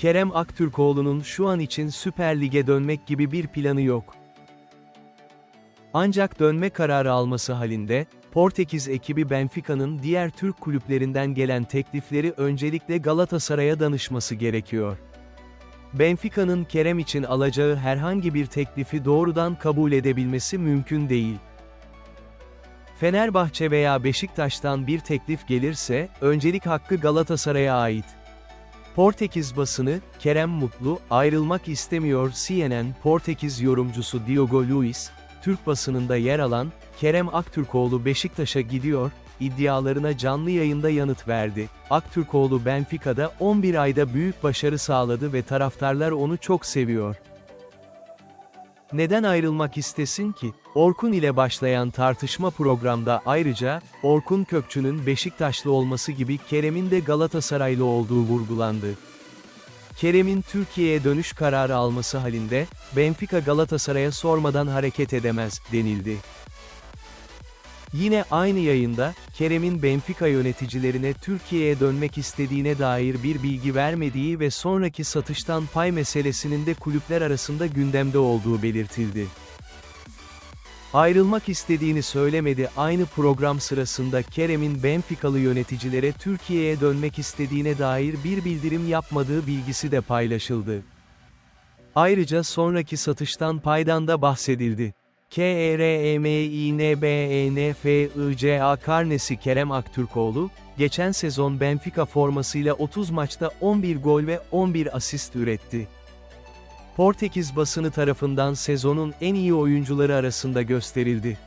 Kerem Aktürkoğlu'nun şu an için Süper Lig'e dönmek gibi bir planı yok. Ancak dönme kararı alması halinde, Portekiz ekibi Benfica'nın diğer Türk kulüplerinden gelen teklifleri öncelikle Galatasaray'a danışması gerekiyor. Benfica'nın Kerem için alacağı herhangi bir teklifi doğrudan kabul edebilmesi mümkün değil. Fenerbahçe veya Beşiktaş'tan bir teklif gelirse, öncelik hakkı Galatasaray'a ait. Portekiz basını, Kerem Mutlu, ayrılmak istemiyor CNN Portekiz yorumcusu Diogo Luis, Türk basınında yer alan, Kerem Aktürkoğlu Beşiktaş'a gidiyor, iddialarına canlı yayında yanıt verdi. Aktürkoğlu Benfica'da 11 ayda büyük başarı sağladı ve taraftarlar onu çok seviyor. Neden ayrılmak istesin ki? Orkun ile başlayan tartışma programda ayrıca, Orkun Kökçü'nün Beşiktaşlı olması gibi Kerem'in de Galatasaraylı olduğu vurgulandı. Kerem'in Türkiye'ye dönüş kararı alması halinde, Benfica Galatasaray'a sormadan hareket edemez, denildi. Yine aynı yayında, Kerem'in Benfica yöneticilerine Türkiye'ye dönmek istediğine dair bir bilgi vermediği ve sonraki satıştan pay meselesinin de kulüpler arasında gündemde olduğu belirtildi. Ayrılmak istediğini söylemedi aynı program sırasında Kerem'in Benficalı yöneticilere Türkiye'ye dönmek istediğine dair bir bildirim yapmadığı bilgisi de paylaşıldı. Ayrıca sonraki satıştan paydan da bahsedildi. E K-E-R-E-M-İ-N-B-E-N-F-I-C-A karnesi Kerem Aktürkoğlu, geçen sezon Benfica formasıyla 30 maçta 11 gol ve 11 asist üretti. Portekiz basını tarafından sezonun en iyi oyuncuları arasında gösterildi.